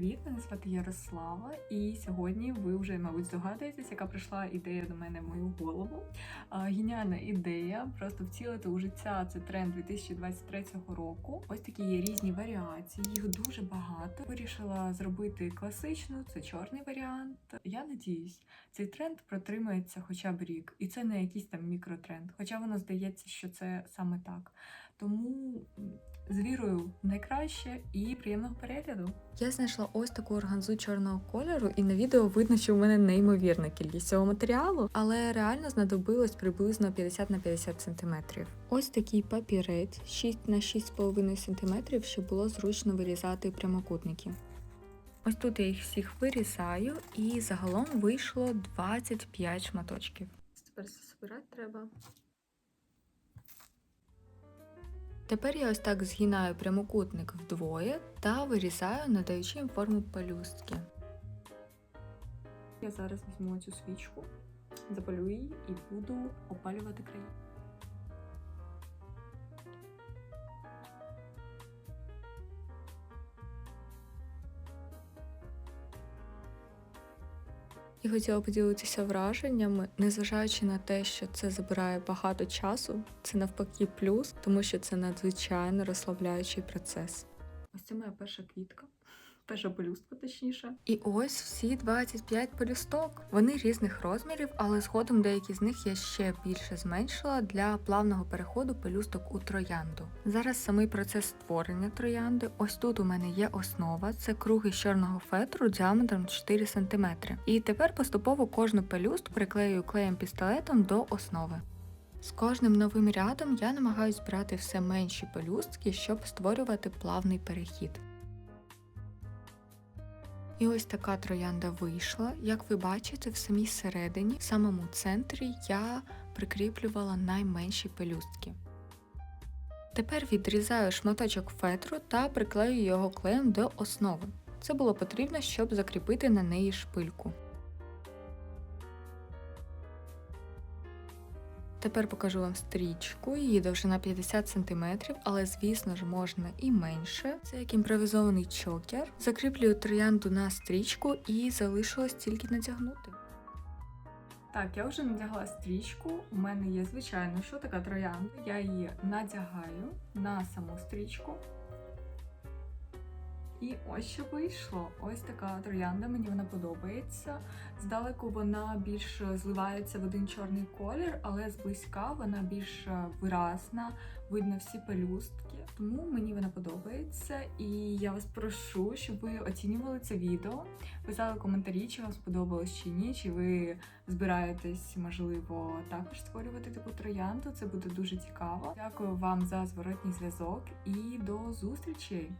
привіт! Мене звати Ярослава, і сьогодні ви вже, мабуть, здогадуєтесь, яка прийшла ідея до мене в мою голову. Геніальна ідея просто втілити у життя це тренд 2023 року. Ось такі є різні варіації, їх дуже багато. Вирішила зробити класичну, це чорний варіант. Я надіюсь, цей тренд протримається хоча б рік, і це не якийсь там мікротренд, хоча воно здається, що це саме так. Тому з вірою найкраще і приємного перегляду. Я знайшла ось таку органзу чорного кольору, і на відео видно, що в мене неймовірна кількість цього матеріалу, але реально знадобилось приблизно 50 на 50 см. Ось такий папірець 6 на 6,5 см, щоб було зручно вирізати прямокутники. Ось тут я їх всіх вирізаю, і загалом вийшло 25 шматочків. Тепер все збирати треба. Тепер я ось так згинаю прямокутник вдвоє та вирізаю, надаючи їм форму пелюстки. Я зараз візьму цю свічку, запалю її і буду опалювати краї. І хотіла поділитися враженнями, незважаючи на те, що це забирає багато часу, це навпаки плюс, тому що це надзвичайно розслабляючий процес. Ось це моя перша квітка. Перша пелюстка, точніше. І ось всі 25 пелюсток. Вони різних розмірів, але згодом деякі з них я ще більше зменшила для плавного переходу пелюсток у троянду. Зараз самий процес створення троянди. Ось тут у мене є основа, це круги чорного фетру діаметром 4 см. І тепер поступово кожну пелюстку приклею клеєм пістолетом до основи. З кожним новим рядом я намагаюсь брати все менші пелюстки, щоб створювати плавний перехід. І ось така троянда вийшла. Як ви бачите, в самій середині, в самому центрі, я прикріплювала найменші пелюстки. Тепер відрізаю шматочок фетру та приклею його клеєм до основи. Це було потрібно, щоб закріпити на неї шпильку. Тепер покажу вам стрічку, її довжина 50 см, але звісно ж можна і менше. Це як імпровізований чокер. Закріплюю троянду на стрічку і залишилось тільки натягнути. Так, я вже надягла стрічку. У мене є, звичайно, що така троянда. Я її надягаю на саму стрічку. І ось що вийшло. Ось така троянда, мені вона подобається. Здалеку вона більш зливається в один чорний колір, але зблизька вона більш виразна, видно всі пелюстки. Тому мені вона подобається. І я вас прошу, щоб ви оцінювали це відео, писали коментарі, чи вам сподобалось чи ні, чи ви збираєтесь, можливо, також створювати таку троянду. Це буде дуже цікаво. Дякую вам за зворотній зв'язок і до зустрічі!